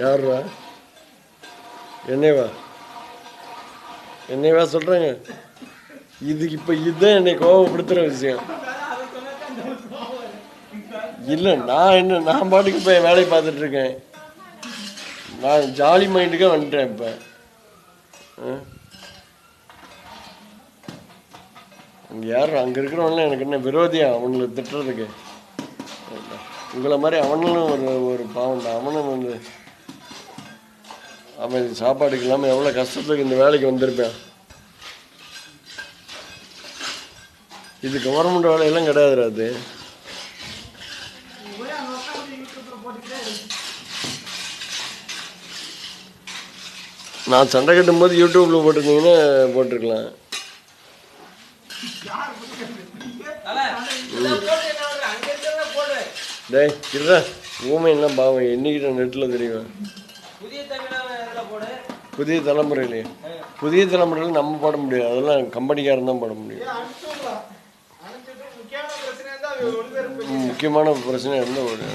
யாருவா என்னைவா என்னைவா சொல்கிறேங்க இது இப்போ இதுதான் என்னை கோபப்படுத்துகிற விஷயம் இல்லை நான் என்ன நான் பாட்டுக்கு போய் வேலையை பார்த்துட்டு இருக்கேன் நான் ஜாலி மைண்டுக்கே வந்துட்டேன் இப்போ அங்கே யார் அங்கே இருக்கிறவனே எனக்கு என்ன விரோதியா? அவங்கள திட்டுறதுக்கு. உங்களை மாதிரி அவனும் ஒரு ஒரு பாவம் அவனும் வந்து அவன் சாப்பாடுக்கு இல்லாமல் எவ்வளோ கஷ்டத்துக்கு இந்த வேலைக்கு வந்திருப்பேன். இது கவர்மெண்ட் வேலையெல்லாம் கிடையாது அது. நான் சண்டை கட்டும்போது யூடியூப்பில் போட்டிருந்தீங்கன்னா போட்டிருக்கலாம் யார் பிடிக்கிறது? தல, இதெல்லாம் போட்டு என்ன பண்ற? அங்க இருக்கிறத போடு. டேய் கிரா ஊமையெல்லாம் பாவம்? என்னைக்கிட்ட நெட்டில் தெரியும்? புதிய தலைமுறையிலே. புதிய தலைமுறையில் நம்ம போட முடியாது. அதெல்லாம் கம்பெனிக்காரன் தான் போட முடியும். முக்கியமான பிரச்சனை இருந்தால் ஒரு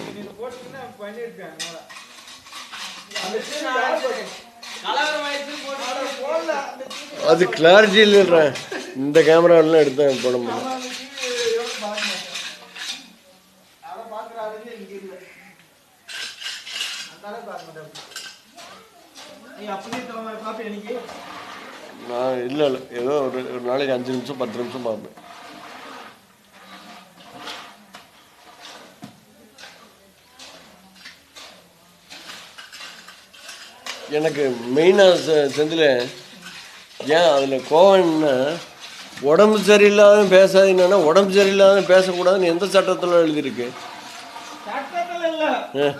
அது கிளாரிட்டி இல்லைன்றேன் இந்த கேமராலாம் எடுத்தேன் போட நான் இல்லை இல்லை. ஏதோ ஒரு ஒரு நாளைக்கு அஞ்சு நிமிஷம் பத்து நிமிஷம் பார்ப்பேன். எனக்கு மெயினாக செந்தில் ஏன் அதில் கோவம்னா உடம்பு சரியில்லாத பேசாதீங்கன்னா உடம்பு சரியில்லாத பேசக்கூடாதுன்னு எந்த சட்டத்தில் எழுதியிருக்கு? சட்டத்துல இல்ல.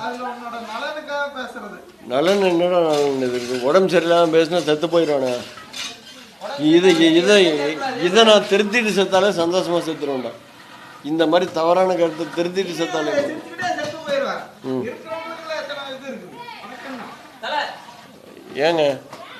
அதுல உன்னோட நலனுக்காக பேசுறது. நலன் என்னடா நலன் இருக்கு? உடம்பு சரியில்லாமல் பேசினா செத்து போயிடுவானே. இதை இதை இதை நான் திருத்திட்டு செத்தாலே சந்தோஷமா செத்துருவேன்டா. இந்த மாதிரி தவறான கருத்தை திருத்திட்டு செத்தாலே. ஏங்க?